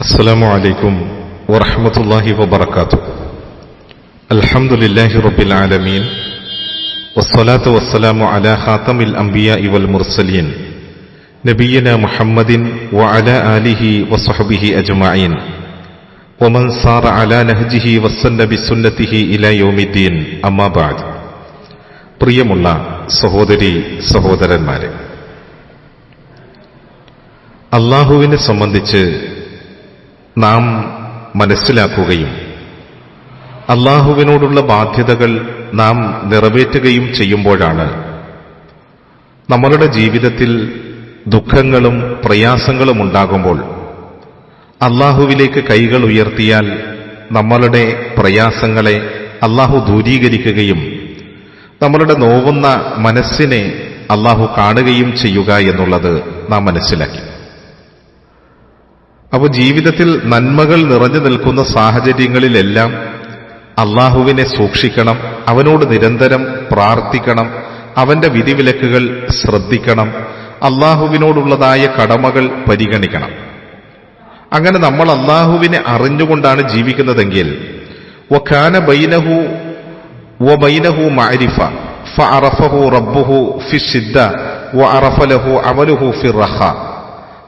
السلام عليكم ورحمة الله وبركاته الحمد لله رب العالمين والصلاة والسلام على خاتم الأنبياء والمرسلين نبينا محمد وعلى آله وصحبه أجمعين ومن صار على نهجه وسن بسنته إلى يوم الدين أما بعد പ്രിയമുള്ള സഹോദരി സഹോദരന്മാരെ അള്ളാഹുവിനെ സംബന്ധിച്ച് നാം മനസ്സിലാക്കുകയും അള്ളാഹുവിനോടുള്ള ബാധ്യതകൾ നാം നിറവേറ്റുകയും ചെയ്യുമ്പോഴാണ് നമ്മളുടെ ജീവിതത്തിൽ ദുഃഖങ്ങളും പ്രയാസങ്ങളും ഉണ്ടാകുമ്പോൾ അള്ളാഹുവിലേക്ക് കൈകൾ ഉയർത്തിയാൽ നമ്മളുടെ പ്രയാസങ്ങളെ അള്ളാഹു ദൂരീകരിക്കുകയും നമ്മളുടെ നോവുന്ന മനസ്സിനെ അള്ളാഹു കാണുകയും ചെയ്യുക എന്നുള്ളത് നാം മനസ്സിലാക്കി. അപ്പോൾ ജീവിതത്തിൽ നന്മകൾ നിറഞ്ഞു നിൽക്കുന്ന സാഹചര്യങ്ങളിലെല്ലാം അള്ളാഹുവിനെ സൂക്ഷിക്കണം അവനോട് നിരന്തരം പ്രാർത്ഥിക്കണം അവന്റെ വിധിവിലക്കുകൾ ശ്രദ്ധിക്കണം അള്ളാഹുവിനോടുള്ളതായ കടമകൾ പരിഗണിക്കണം. അങ്ങനെ നമ്മൾ അള്ളാഹുവിനെ അറിഞ്ഞുകൊണ്ടാണ് ജീവിക്കുന്നതെങ്കിൽ വഖാന ബൈനഹു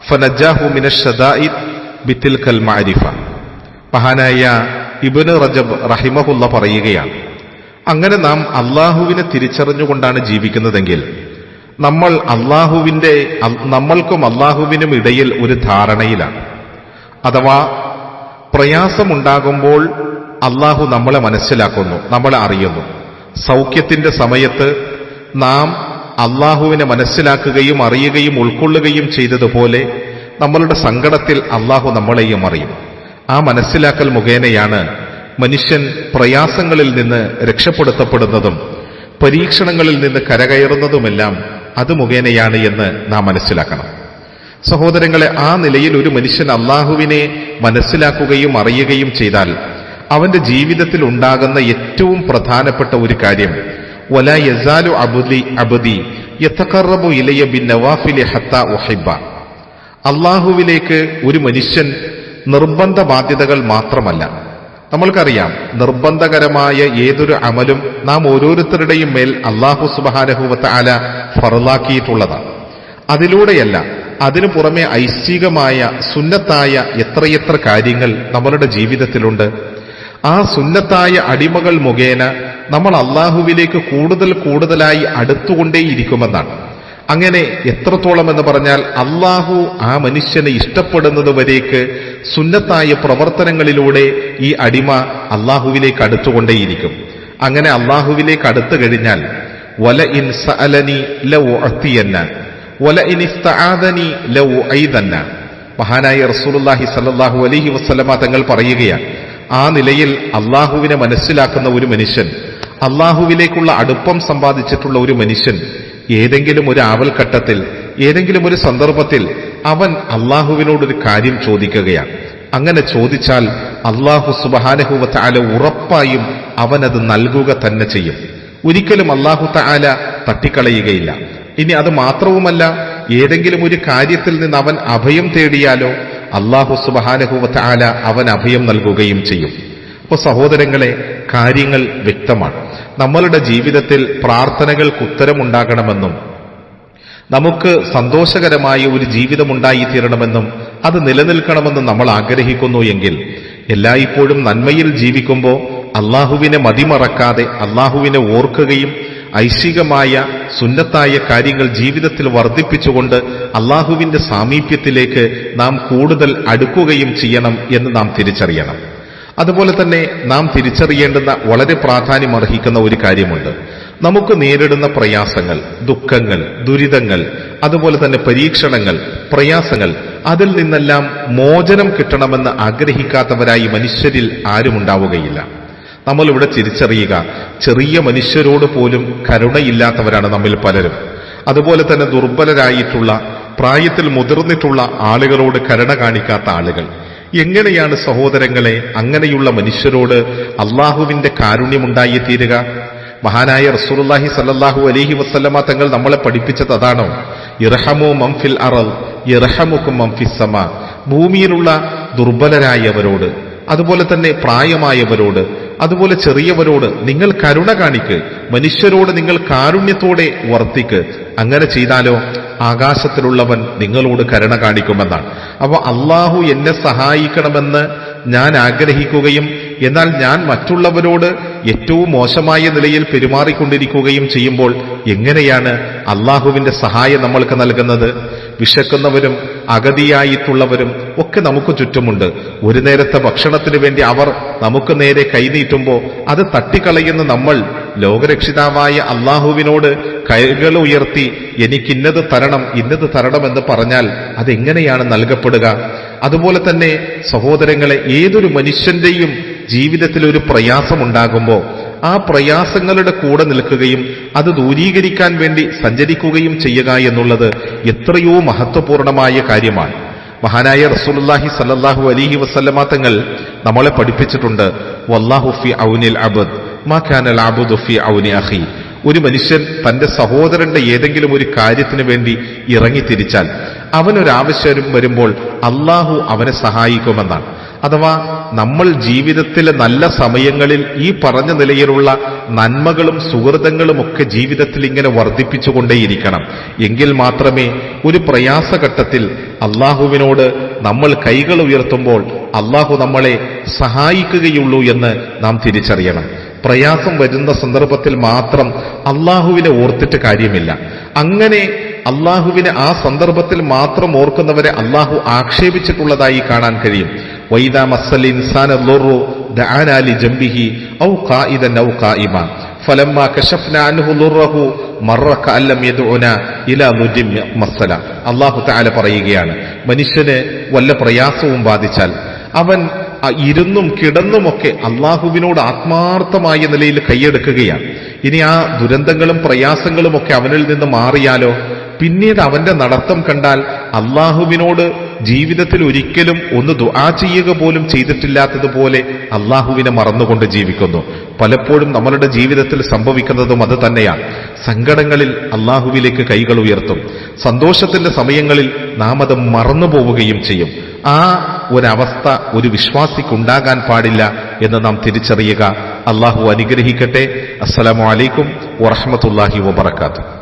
ഫനജാഹു മിനഷദായിദ് ബിത്തിൽ മാരിഫ. മഹാനായ ഇബന് റജബ് റഹിമഹുല്ല പറയുകയാണ് അങ്ങനെ നാം അള്ളാഹുവിനെ തിരിച്ചറിഞ്ഞുകൊണ്ടാണ് ജീവിക്കുന്നതെങ്കിൽ നമ്മൾ അള്ളാഹുവിന്റെ നമ്മൾക്കും അള്ളാഹുവിനും ഇടയിൽ ഒരു ധാരണയിലാണ്. അഥവാ പ്രയാസമുണ്ടാകുമ്പോൾ അള്ളാഹു നമ്മളെ മനസ്സിലാക്കുന്നു നമ്മളെ അറിയുന്നു. സൗഖ്യത്തിന്റെ സമയത്ത് നാം അള്ളാഹുവിനെ മനസ്സിലാക്കുകയും അറിയുകയും ഉൾക്കൊള്ളുകയും ചെയ്തതുപോലെ നമ്മളുടെ സങ്കടത്തിൽ അള്ളാഹു നമ്മളെയും അറിയും. ആ മനസ്സിലാക്കൽ മുഖേനയാണ് മനുഷ്യൻ പ്രയാസങ്ങളിൽ നിന്ന് രക്ഷപ്പെടുത്തപ്പെടുന്നതും പരീക്ഷണങ്ങളിൽ നിന്ന് കരകയറുന്നതുമെല്ലാം അത് മുഖേനയാണ് എന്ന് നാം മനസ്സിലാക്കണം. സഹോദരങ്ങളെ ആ നിലയിൽ ഒരു മനുഷ്യൻ അള്ളാഹുവിനെ മനസ്സിലാക്കുകയും അറിയുകയും ചെയ്താൽ അവന്റെ ജീവിതത്തിൽ ഉണ്ടാകുന്ന ഏറ്റവും പ്രധാനപ്പെട്ട ഒരു കാര്യം വല യസാലു അബുദി അബുദി യത്തക്കറബു ഇലയ ബിൻ നവാഫിലെ ഹത്ത ഉഹിബ അള്ളാഹുവിലേക്ക് ഒരു മനുഷ്യൻ നിർബന്ധ ബാധ്യതകൾ മാത്രമല്ല. നമ്മൾക്കറിയാം നിർബന്ധകരമായ ഏതൊരു അമലും നാം ഓരോരുത്തരുടെയും മേൽ അള്ളാഹു സുബാനഹുവത്ത അല ഫറലാക്കിയിട്ടുള്ളതാണ് അതിലൂടെയല്ല അതിനു പുറമെ ഐശ്ചികമായ സുന്നത്തായ എത്രയെത്ര കാര്യങ്ങൾ നമ്മളുടെ ജീവിതത്തിലുണ്ട്. ആ സുന്നത്തായ അടിമകൾ മുഖേന നമ്മൾ അള്ളാഹുവിലേക്ക് കൂടുതൽ കൂടുതലായി അടുത്തുകൊണ്ടേയിരിക്കുമെന്നാണ്. അങ്ങനെ എത്രത്തോളം എന്ന് പറഞ്ഞാൽ അള്ളാഹു ആ മനുഷ്യനെ ഇഷ്ടപ്പെടുന്നത് വരേക്ക് സുന്നത്തായ പ്രവർത്തനങ്ങളിലൂടെ ഈ അടിമ അള്ളാഹുവിലേക്ക് അടുത്തുകൊണ്ടേയിരിക്കും. അങ്ങനെ അള്ളാഹുവിലേക്ക് അടുത്തു കഴിഞ്ഞാൽ വല ഇൻ സഅലനി ലഅത്തിയന്ന വല ഇൻ ഇസ്തആദനി ലഅയ്തന്ന മഹാനായ റസൂലുള്ളാഹി സല്ലാഹു അലഹി വസല്ലമ തങ്ങൾ പറയുകയാണ് ആ നിലയിൽ അള്ളാഹുവിനെ മനസ്സിലാക്കുന്ന ഒരു മനുഷ്യൻ അള്ളാഹുവിലേക്കുള്ള അടുപ്പം സമ്പാദിച്ചിട്ടുള്ള ഒരു മനുഷ്യൻ ഏതെങ്കിലും ഒരു ആവൽഘട്ടത്തിൽ ഏതെങ്കിലും ഒരു സന്ദർഭത്തിൽ അവൻ അള്ളാഹുവിനോടൊരു കാര്യം ചോദിക്കുകയാണ്. അങ്ങനെ ചോദിച്ചാൽ അള്ളാഹു സുബാനഹുവ താല ഉറപ്പായും അവനത് നൽകുക തന്നെ ചെയ്യും. ഒരിക്കലും അള്ളാഹു താല തട്ടിക്കളയുകയില്ല. ഇനി അത് മാത്രവുമല്ല ഏതെങ്കിലും ഒരു കാര്യത്തിൽ നിന്ന് അവൻ അഭയം തേടിയാലോ അള്ളാഹു സുബാനഹുവ താല അവൻ അഭയം നൽകുകയും ചെയ്യും. അപ്പോൾ സഹോദരങ്ങളെ കാര്യങ്ങൾ വ്യക്തമാണ്. നമ്മളുടെ ജീവിതത്തിൽ പ്രാർത്ഥനകൾക്ക് ഉത്തരമുണ്ടാകണമെന്നും നമുക്ക് സന്തോഷകരമായ ഒരു ജീവിതമുണ്ടായി തീരണമെന്നും അത് നിലനിൽക്കണമെന്നും നമ്മൾ ആഗ്രഹിക്കുന്നു എങ്കിൽ എല്ലായ്പ്പോഴും നന്മയിൽ ജീവിക്കുമ്പോൾ അള്ളാഹുവിനെ മതിമറക്കാതെ അള്ളാഹുവിനെ ഓർക്കുകയും ഐശികമായ സുന്നത്തായ കാര്യങ്ങൾ ജീവിതത്തിൽ വർദ്ധിപ്പിച്ചുകൊണ്ട് അള്ളാഹുവിന്റെ സാമീപ്യത്തിലേക്ക് നാം കൂടുതൽ അടുക്കുകയും ചെയ്യണം എന്ന് നാം തിരിച്ചറിയണം. അതുപോലെ തന്നെ നാം തിരിച്ചറിയേണ്ടുന്ന വളരെ പ്രാധാന്യം അർഹിക്കുന്ന ഒരു കാര്യമുണ്ട്. നമുക്ക് നേരിടുന്ന പ്രയാസങ്ങൾ ദുഃഖങ്ങൾ ദുരിതങ്ങൾ അതുപോലെ തന്നെ പരീക്ഷണങ്ങൾ പ്രയാസങ്ങൾ അതിൽ നിന്നെല്ലാം മോചനം കിട്ടണമെന്ന് ആഗ്രഹിക്കാത്തവരായി മനുഷ്യരിൽ ആരുമുണ്ടാവുകയില്ല നമ്മളിവിടെ തിരിച്ചറിയുക ചെറിയ മനുഷ്യരോട് പോലും കരുണയില്ലാത്തവരാണ് നമ്മിൽ പലരും. അതുപോലെ തന്നെ ദുർബലരായിട്ടുള്ള പ്രായത്തിൽ മുതിർന്നിട്ടുള്ള ആളുകളോട് കരുണ കാണിക്കാത്ത ആളുകൾ. എങ്ങനെയാണ് സഹോദരങ്ങളെ അങ്ങനെയുള്ള മനുഷ്യരോട് അള്ളാഹുവിന്റെ കാരുണ്യമുണ്ടായി തീരുക? മഹാനായ റസൂലുള്ളാഹി സല്ലാഹു അലഹി വസല്ലമ തങ്ങൾ നമ്മളെ പഠിപ്പിച്ചത് അതാണോ? ഇറഹമോ മംഫിൽ അറൽ ഇറഹമുക്കും മംഫിസമ സമ. ഭൂമിയിലുള്ള ദുർബലരായവരോട് അതുപോലെ തന്നെ പ്രായമായവരോട് അതുപോലെ ചെറിയവരോട് നിങ്ങൾ കരുണ കാണിക്ക് മനുഷ്യരോട് നിങ്ങൾ കാരുണ്യത്തോടെ വർത്തിക്ക്. അങ്ങനെ ചെയ്താലോ? ആകാശത്തിലുള്ളവൻ നിങ്ങളോട് കരുണ കാണിക്കുമെന്നാണ്. അപ്പോൾ അള്ളാഹു എന്നെ സഹായിക്കണമെന്ന് ഞാൻ ആഗ്രഹിക്കുകയും എന്നാൽ ഞാൻ മറ്റുള്ളവരോട് ഏറ്റവും മോശമായ നിലയിൽ പെരുമാറിക്കൊണ്ടിരിക്കുകയും ചെയ്യുമ്പോൾ എങ്ങനെയാണ് അള്ളാഹുവിന്റെ സഹായം നമ്മൾക്ക് നൽകുന്നത്? വിശക്കുന്നവരും അഗതിയായിട്ടുള്ളവരും ഒക്കെ നമുക്ക് ചുറ്റുമുണ്ട്. ഒരു നേരത്തെ ഭക്ഷണത്തിന് വേണ്ടി അവർ നമുക്ക് നേരെ കൈനീട്ടുമ്പോൾ അത് തട്ടിക്കളയുന്ന നമ്മൾ ലോകരക്ഷിതാവായ അള്ളാഹുവിനോട് കൈകൾ ഉയർത്തി എനിക്ക് ഇന്നത് തരണം എന്ന് തരണമെന്ന് പറഞ്ഞാൽ അതെങ്ങനെയാണ് നൽകപ്പെടുക? അതുപോലെ തന്നെ സഹോദരങ്ങളെ ഏതൊരു മനുഷ്യന്റെയും ജീവിതത്തിൽ ഒരു പ്രയാസമുണ്ടാകുമ്പോൾ ആ പ്രയാസങ്ങളുടെ കൂടെ നിൽക്കുകയും അത് ദൂരീകരിക്കാൻ വേണ്ടി സഞ്ചരിക്കുകയും ചെയ്യുക എന്നുള്ളത് എത്രയോ മഹത്വപൂർണമായ കാര്യമാണ്. മഹാനായ റസൂലുള്ളാഹി സല്ലല്ലാഹു അലൈഹി വസല്ലമ തങ്ങൾ നമ്മളെ പഠിപ്പിച്ചിട്ടുണ്ട്. വല്ലാഹു ഫി ഔനിൽ അബദ് മാ കാനൽ അബ്ദു ഫി ഔനി അഖി. ഒരു മനുഷ്യൻ തന്റെ സഹോദരന്റെ ഏതെങ്കിലും ഒരു കാര്യത്തിന് വേണ്ടി ഇറങ്ങിത്തിരിച്ചാൽ അവനൊരാവശ്യം വരുമ്പോൾ അള്ളാഹു അവനെ സഹായിക്കുമെന്നാണ്. അഥവാ നമ്മൾ ജീവിതത്തിലെ നല്ല സമയങ്ങളിൽ ഈ പറഞ്ഞ നിലയിലുള്ള നന്മകളും സുഹൃതങ്ങളും ഒക്കെ ജീവിതത്തിൽ ഇങ്ങനെ വർദ്ധിപ്പിച്ചുകൊണ്ടേയിരിക്കണം. എങ്കിൽ മാത്രമേ ഒരു പ്രയാസഘട്ടത്തിൽ അള്ളാഹുവിനോട് നമ്മൾ കൈകൾ ഉയർത്തുമ്പോൾ അള്ളാഹു നമ്മളെ സഹായിക്കുകയുള്ളൂ എന്ന് നാം തിരിച്ചറിയണം. പ്രയാസം വരുന്ന സന്ദർഭത്തിൽ മാത്രം അള്ളാഹുവിനെ ഓർത്തിട്ട് കാര്യമില്ല. അങ്ങനെ അള്ളാഹുവിനെ ആ സന്ദർഭത്തിൽ മാത്രം ഓർക്കുന്നവരെ അള്ളാഹു ആക്ഷേപിച്ചിട്ടുള്ളതായി കാണാൻ കഴിയും. വൈദാ മസ്സൽ ഔ ഖായിദൻ അൻഹു ഇലാ അല്ലാഹു തആല പറയുകയാണ്. മനുഷ്യന് വല്ല പ്രയാസവും ബാധിച്ചാൽ അവൻ ഇരുന്നും കിടന്നുമൊക്കെ അള്ളാഹുവിനോട് ആത്മാർത്ഥമായ നിലയിൽ കൈയെടുക്കുകയാണ്. ഇനി ആ ദുരന്തങ്ങളും പ്രയാസങ്ങളും ഒക്കെ അവനിൽ നിന്ന് മാറിയാലോ? പിന്നീട് അവന്റെ നടത്തം കണ്ടാൽ അള്ളാഹുവിനോട് ജീവിതത്തിൽ ഒരിക്കലും ഒന്ന് ദുആ ചെയ്യുക പോലും ചെയ്തിട്ടില്ലാത്തതുപോലെ അള്ളാഹുവിനെ മറന്നുകൊണ്ട് ജീവിക്കുന്നു. പലപ്പോഴും നമ്മളുടെ ജീവിതത്തിൽ സംഭവിക്കുന്നതും അത് തന്നെയാണ്. സങ്കടങ്ങളിൽ അള്ളാഹുവിലേക്ക് കൈകൾ ഉയർത്തും. സന്തോഷത്തിന്റെ സമയങ്ങളിൽ നാം അത് മറന്നു പോവുകയും ചെയ്യും. ആ ഒരവസ്ഥ ഒരു വിശ്വാസിക്കുണ്ടാകാൻ പാടില്ല എന്ന് നാം തിരിച്ചറിയുക. അള്ളാഹു അനുഗ്രഹിക്കട്ടെ. അസ്സലാമു അലൈക്കും വറഹമത്തല്ലാഹി വബർക്കാത്തു